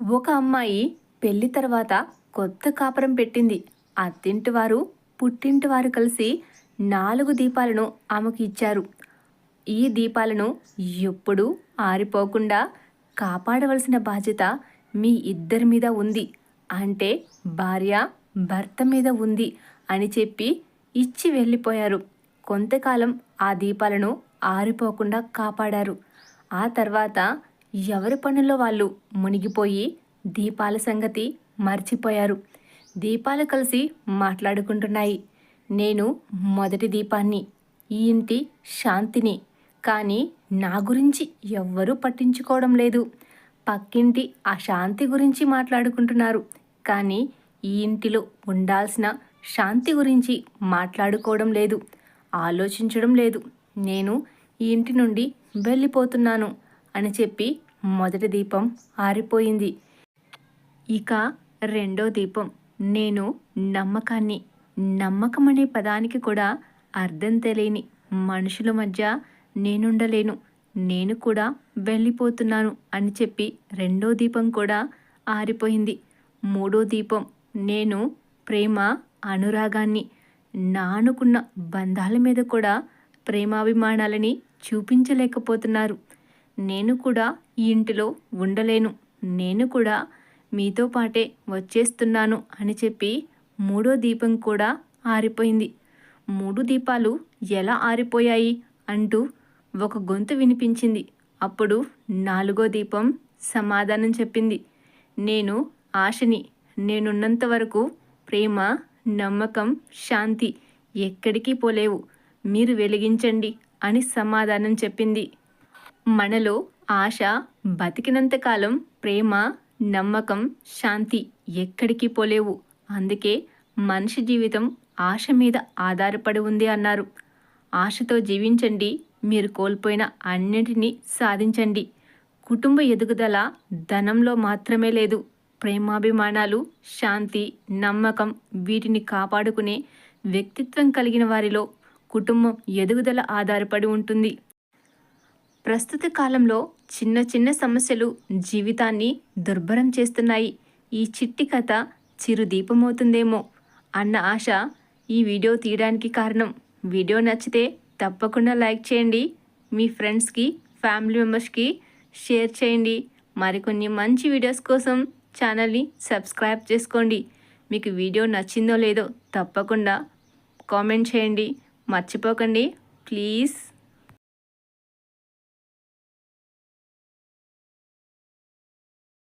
ఒక అమ్మాయి పెళ్ళి తర్వాత కొత్త కాపురం పెట్టింది. అత్తింటి వారు పుట్టింటి వారు కలిసి నాలుగు దీపాలను ఆమెకు ఇచ్చారు. ఈ దీపాలను ఎప్పుడూ ఆరిపోకుండా కాపాడవలసిన బాధ్యత మీ ఇద్దరి మీద ఉంది. అంటే భార్య భర్త మీద ఉంది అని చెప్పి ఇచ్చి వెళ్ళిపోయారు. కొంతకాలం ఆ దీపాలను ఆరిపోకుండా కాపాడారు. ఆ తర్వాత ఎవరి పనుల్లో వాళ్ళు మునిగిపోయి దీపాల సంగతి మర్చిపోయారు. దీపాలు కలిసి మాట్లాడుకుంటున్నాయి. నేను మొదటి దీపాన్ని ఈ ఇంటి శాంతిని. కానీ నా గురించి ఎవ్వరూ పట్టించుకోవడం లేదు. పక్కింటి ఆ శాంతి గురించి మాట్లాడుకుంటున్నారు. కానీ ఈ ఇంటిలో ఉండాల్సిన శాంతి గురించి మాట్లాడుకోవడం లేదు. ఆలోచించడం లేదు. నేను ఈ ఇంటి నుండి వెళ్ళిపోతున్నాను. అని చెప్పి మొదటి దీపం ఆరిపోయింది. ఇక రెండో దీపం. నేను నమ్మకాన్ని నమ్మకం అనే పదానికి కూడా అర్థం తెలియని మనుషుల మధ్య నేనుండలేను నేను కూడా వెళ్ళిపోతున్నాను అని చెప్పి రెండో దీపం కూడా ఆరిపోయింది. మూడో దీపం. నేను ప్రేమ అనురాగాన్ని నానుకున్న బంధాల మీద కూడా ప్రేమాభిమానాలని చూపించలేకపోతున్నారు. నేను కూడా ఈ ఇంటిలో ఉండలేను. నేను కూడా మీతో పాటే వచ్చేస్తున్నాను అని చెప్పి మూడో దీపం కూడా ఆరిపోయింది. మూడు దీపాలు ఎలా ఆరిపోయాయి అంటూ ఒక గొంతు వినిపించింది. అప్పుడు నాలుగో దీపం సమాధానం చెప్పింది. నేను ఆశని నేనున్నంత వరకు ప్రేమ నమ్మకం శాంతి ఎక్కడికి పోలేవు. మీరు వెలిగించండి అని సమాధానం చెప్పింది. మనలో ఆశ బతికినంతకాలం ప్రేమ నమ్మకం శాంతి ఎక్కడికి పోలేవు. అందుకే మనిషి జీవితం ఆశ మీద ఆధారపడి ఉంది అన్నారు. ఆశతో జీవించండి మీరు కోల్పోయిన అన్నింటినీ సాధించండి. కుటుంబ ఎదుగుదల ధనంలో మాత్రమే లేదు. ప్రేమాభిమానాలు శాంతి నమ్మకం వీటిని కాపాడుకునే వ్యక్తిత్వం కలిగిన వారిలో కుటుంబం ఎదుగుదల ఆధారపడి ఉంటుంది. ప్రస్తుత కాలంలో చిన్న చిన్న సమస్యలు జీవితాన్ని దుర్భరం చేస్తున్నాయి. ఈ చిట్టి కథ చిరుదీపమవుతుందేమో అన్న ఆశ ఈ వీడియో తీయడానికి కారణం. వీడియో నచ్చితే తప్పకుండా లైక్ చేయండి. మీ ఫ్రెండ్స్కి ఫ్యామిలీ మెంబర్స్కి షేర్ చేయండి. మరికొన్ని మంచి వీడియోస్ కోసం ఛానల్ని సబ్స్క్రైబ్ చేసుకోండి. మీకు వీడియో నచ్చిందో లేదో తప్పకుండా కామెంట్ చేయండి. మర్చిపోకండి. ప్లీజ్.